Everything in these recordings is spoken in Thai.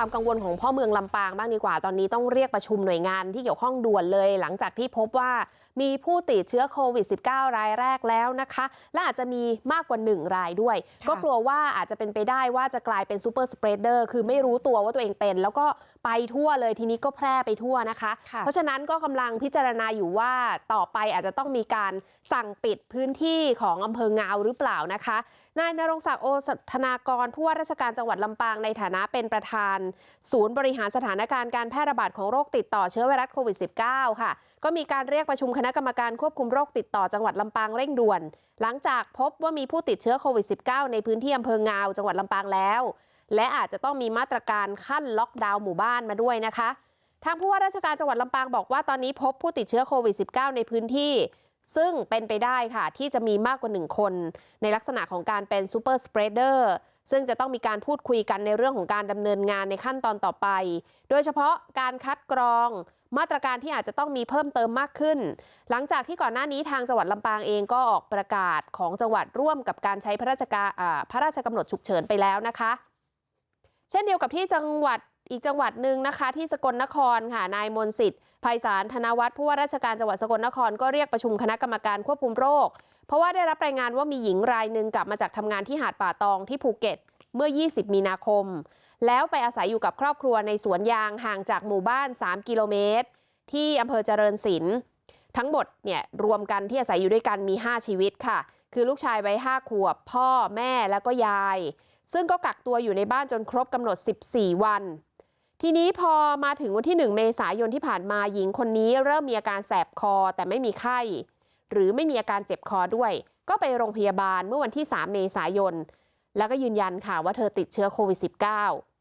ความกังวลของพ่อเมืองลำปางบ้างดีกว่า ตอนนี้ต้องเรียกประชุมหน่วยงานที่เกี่ยวข้องด่วนเลย หลังจากที่พบว่ามีผู้ติดเชื้อโควิด -19 รายแรกแล้วนะคะ และอาจจะมีมากกว่า 1 รายด้วยค่ะก็กลัวว่าอาจจะเป็นไปได้ว่าจะกลายเป็นซูเปอร์สเปรดเดอร์คือไม่รู้ตัวว่าตัวเองเป็น แล้วก็ไปทั่วเลยทีนี้ก็แพร่ไปทั่วนะคะค่ะเพราะฉะนั้นก็กำลังพิจารณาอยู่ว่าต่อไปอาจจะต้องมีการสั่งปิดพื้นที่ของอำเภองาวหรือเปล่านะคะนายนรงศักดิ์โอสถนากรผู้ว่าราชการจังหวัดลำปางในฐานะเป็นประธานศูนย์บริหารสถานการณ์การแพร่ระบาดของโรคติดต่อเชื้อไวรัสโควิด -19 ค่ะ ก็มีการเรียกประชุมคณะกรรมการควบคุมโรคติดต่อจังหวัดลำปางเร่งด่วน หลังจากพบว่ามีผู้ติดเชื้อโควิด -19 ในพื้นที่อำเภองาวจังหวัดลำปางแล้ว และอาจจะต้องมีมาตรการขั้นล็อกดาวน์หมู่บ้านมาด้วยนะคะ ทางผู้ว่าราชการจังหวัดลำปางบอกว่าตอนนี้พบผู้ติดเชื้อโควิด -19 ในพื้นที่ซึ่งเป็นไปได้ค่ะ ที่จะมีมากกว่าหนึ่งคน ในลักษณะของการเป็นซูเปอร์สเปรดเดอร์ ซึ่งจะต้องมีการพูดคุยกันในเรื่องของการดำเนินงานในขั้นตอนต่อไป โดยเฉพาะการคัดกรองมาตรการที่อาจจะต้องมีเพิ่มเติมมากขึ้น หลังจากที่ก่อนหน้านี้ทางจังหวัดลำปางเองก็ออกประกาศของจังหวัดร่วมกับการใช้พระราชกาพระราชกำหนดฉุกเฉินไปแล้วนะคะ เช่นเดียวกับที่จังหวัด อีกจังหวัดหนึ่งนะคะที่สกลนครค่ะนายมนสิทธิ์ไพศาลธนวัฒน์ผู้ว่าราชการจังหวัดสกลนครก็เรียกประชุมคณะกรรมการควบคุมโรค เพราะว่าได้รับรายงานว่ามีหญิงรายหนึ่งกลับมาจากทำงานที่หาดป่าตองที่ภูเก็ตเมื่อ 20 มีนาคม แล้วไปอาศัยอยู่กับครอบครัวในสวนยางห่างจากหมู่บ้าน 3 กิโลเมตร ที่อำเภอเจริญศิลป์ทั้งหมดเนี่ยรวมกันที่อาศัยอยู่ด้วยกันมี 5 ชีวิตค่ะ คือลูกชายวัย5ขวบ พ่อแม่แล้วก็ยาย ซึ่งก็กักตัวอยู่ในบ้านจนครบกำหนด 14 วัน ทีนี้พอมาถึงวันที่ 1 เมษายนที่ผ่านมาหญิงคนนี้เริ่มมีอาการแสบคอแต่ไม่มีไข้ หรือไม่มีอาการเจ็บคอด้วย ก็ไปโรงพยาบาลเมื่อวันที่ 3 เมษายน แล้วก็ยืนยันค่ะว่าเธอติดเชื้อโควิด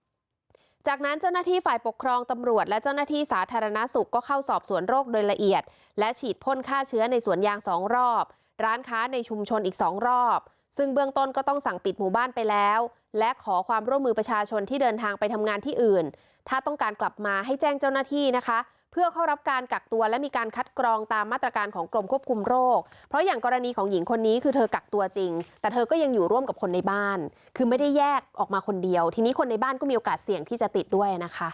-19 จากนั้นเจ้าหน้าที่ฝ่ายปกครองตำรวจ และเจ้าหน้าที่สาธารณสุขก็เข้าสอบสวนโรคโดยละเอียด และฉีดพ่นฆ่าเชื้อในสวนยางสองรอบ ร้านค้าในชุมชนอีกสองรอบ ซึ่งเบื้องต้นก็ต้องสั่งปิดหมู่บ้านไปแล้วและขอความร่วมมือประชาชนที่เดินทางไปทำงานที่อื่น ถ้าต้องการกลับมาให้แจ้งเจ้าหน้าที่นะคะ เพื่อเข้ารับการกักตัวและมีการคัดกรองตามมาตรการของกรมควบคุมโรค เพราะอย่างกรณีของหญิงคนนี้คือเธอกักตัวจริง แต่เธอก็ยังอยู่ร่วมกับคนในบ้าน คือไม่ได้แยกออกมาคนเดียว ทีนี้คนในบ้านก็มีโอกาสเสี่ยงที่จะติดด้วยนะคะ